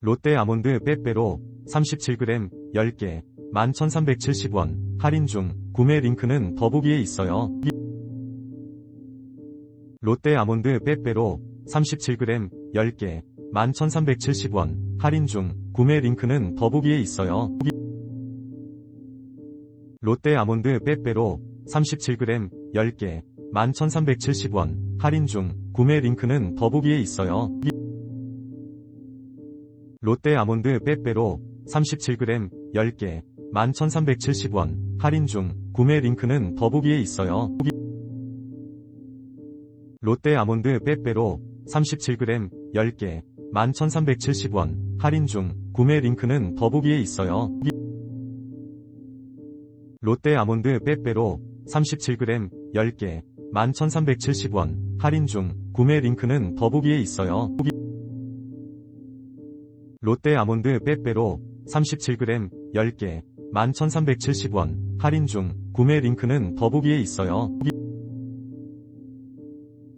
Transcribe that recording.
롯데 아몬드 빼빼로 37g 10개 11,370원 할인 중 구매 링크는 더보기에 있어요. 롯데 아몬드 빼빼로 37g 10개 11,370원 할인 중 구매 링크는 더보기에 있어요. 롯데 아몬드 빼빼로 37g 10개 11,370원 할인 중 구매 링크는 더보기에 있어요. 롯데 아몬드 빼빼로 37g 10개 11,370원 할인 중 구매 링크는 더보기에 있어요. 롯데 아몬드 빼빼로 37g 10개 11,370원 할인 중 구매 링크는 더보기에 있어요. 롯데 아몬드 빼빼로 37g 10개 11,370원 할인 중 구매 링크는 더보기에 있어요. 롯데 아몬드 빼빼로 37g 10개 11,370원 할인 중 구매 링크는 더보기에 있어요.